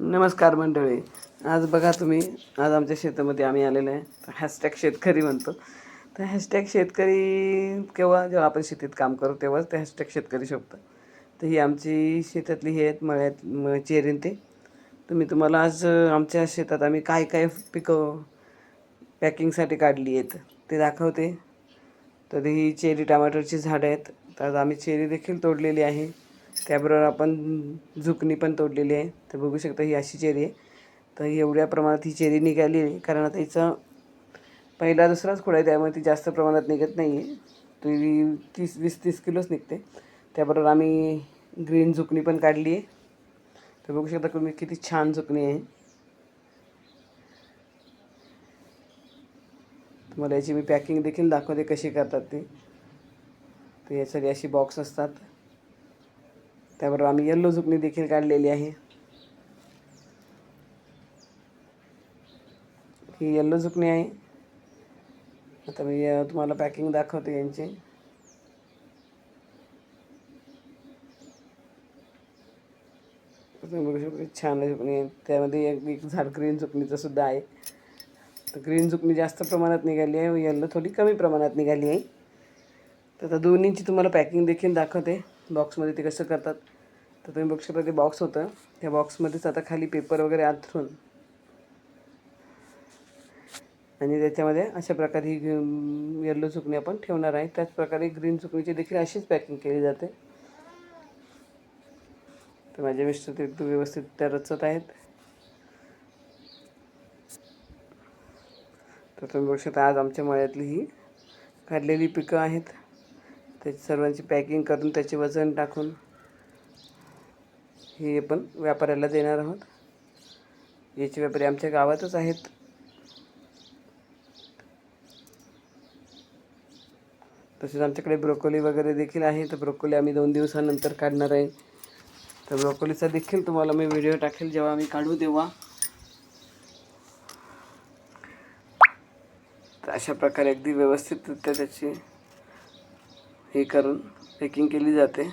नमस्कार मंडळी. आज बघा तुम्ही आज आमच्या शेतामध्ये आम्ही आलेलो आहे. हॅशटॅग शेतकरी म्हणतो. तर हॅशटॅग शेतकरी केव्हा जेव्हा आपण शेतीत काम करू तेव्हाच ते हॅशटॅग शेतकरी शोभतं. तर ही आमची शेतातली हे आहेत मळ्यात म चेरीन ते तर मी तुम्हाला आज आमच्या शेतात आम्ही काय काय पिकं पॅकिंगसाठी काढली आहेत ते दाखवते. तर ही चेरी टमाटरची झाडं आहेत. तर आज आम्ही चेरी देखील तोडलेली आहे. त्याबरोबर आपण झुकणी पण तोडलेली आहे. तर बघू शकता ही अशी चेरी आहे. तर एवढ्या प्रमाणात ही चेरी निघाली आहे. कारण आता हिचं पहिला दुसराच खोडा आहे त्यामुळे ती जास्त प्रमाणात निघत नाही आहे. ती तीस वीस तीस किलोच निघते. त्याबरोबर आम्ही ग्रीन झुकणी पण काढली आहे. तर बघू शकता तुम्ही किती छान झुकणी आहे. तुम्हाला याची मी पॅकिंग देखील दाखवते कशी करतात ते. तर यासाठी अशी बॉक्स असतात. त्याबरोबर आम्ही येल्लो झुकणी देखील काढलेली आहे. ही येल्लो झुकणी आहे. आता मी तुम्हाला पॅकिंग दाखवते यांची. तुम्ही बघू शकता छान झुकणी आहे. त्यामध्ये एक एक झाड ग्रीन झुकणीचं सुद्धा आहे. तर ग्रीन झुकणी जास्त प्रमाणात निघाली आहे येल्लो थोडी कमी प्रमाणात निघाली आहे. तर आता दोन्हींची तुम्हाला पॅकिंग देखील दाखवते. बॉक्समध्ये ते कसं करतात. तर तुम्ही बघू शकता ते बॉक्स होतं. त्या बॉक्समध्येच आता खाली पेपर वगैरे आथरून आणि त्याच्यामध्ये अशा प्रकारे ही येल्लो चुकणी आपण ठेवणार आहे. त्याचप्रकारे ग्रीन चुकणीची देखील अशीच पॅकिंग केली जाते. तर माझे मिस्टर ते एकदम व्यवस्थित त्या रचत आहेत. तर तुम्ही बघू शकता आज आमच्या मळ्यातली ही काढलेली पिकं आहेत. त्याची सर्वांची पॅकिंग करून त्याचे वजन टाकून हे आपण व्यापाऱ्याला देणार आहोत. याचे व्यापारी आमच्या गावातच आहेत. तसेच आमच्याकडे ब्रोकोली वगैरे देखील आहे. तर ब्रोकोली आम्ही दोन दिवसानंतर काढणार आहे. तर ब्रोकोलीचा देखील तुम्हाला मी व्हिडिओ टाकेल जेव्हा आम्ही काढू तेव्हा. तर अशा प्रकारे अगदी व्यवस्थितरित्या त्याची हे करून पॅकिंग केली जाते.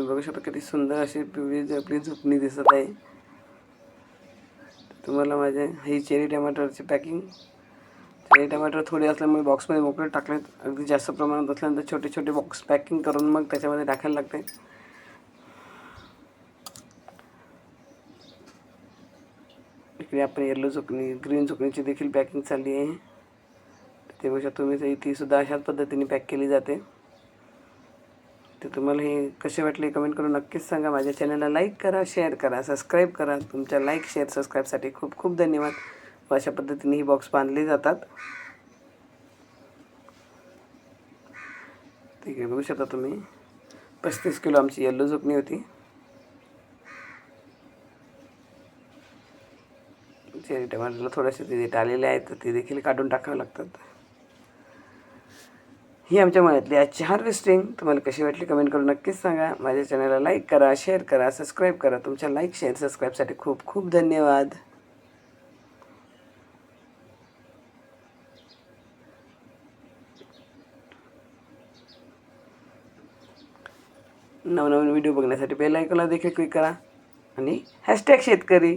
तुम्ही बघू शकता किती सुंदर अशी पिवळी आपली झुकणी दिसत आहे. तुम्हाला माझे ही चेरी टमाटरची पॅकिंग. चेरी टमाटर थोडे असल्यामुळे बॉक्समध्ये मोकळे टाकलेत. अगदी जास्त प्रमाणात असल्यानंतर छोटे छोटे बॉक्स पॅकिंग करून मग त्याच्यामध्ये टाकायला लागते. इकडे आपण येल्लो चुकणी ग्रीन चुकणीची देखील पॅकिंग चालली आहे. ते बघू शकता तुम्ही ती सुद्धा अशाच पद्धतीने पॅक केली जाते. तर तुम्हाला हे कसे वाटले कमेंट करून नक्कीच सांगा. माझ्या चॅनलला लाईक करा शेअर करा सबस्क्राईब करा. तुमच्या लाईक शेअर सबस्क्राईबसाठी खूप खूप धन्यवाद. अशा पद्धतीने ही बॉक्स बांधले जातात. ठीक आहे बघू शकता तुम्ही. पस्तीस किलो आमची येल्लो झोपणी होती. चेरी टमाटरला थोडेसे तिथे आलेले आहेत तर ते देखील काढून टाकावे लागतात. ही आमच्या मनातली आजची हार्वेस्टिंग तुम्हाला कशी वाटली कमेंट करून नक्कीच सांगा. माझ्या चॅनलला लाईक करा शेअर करा सबस्क्राईब करा. तुमच्या लाईक शेअर सबस्क्राईबसाठी खूप खूप धन्यवाद. नवनवीन व्हिडिओ बघण्यासाठी बेल आयकॉनला देखील क्लिक करा. आणि हॅशटॅग शेतकरी.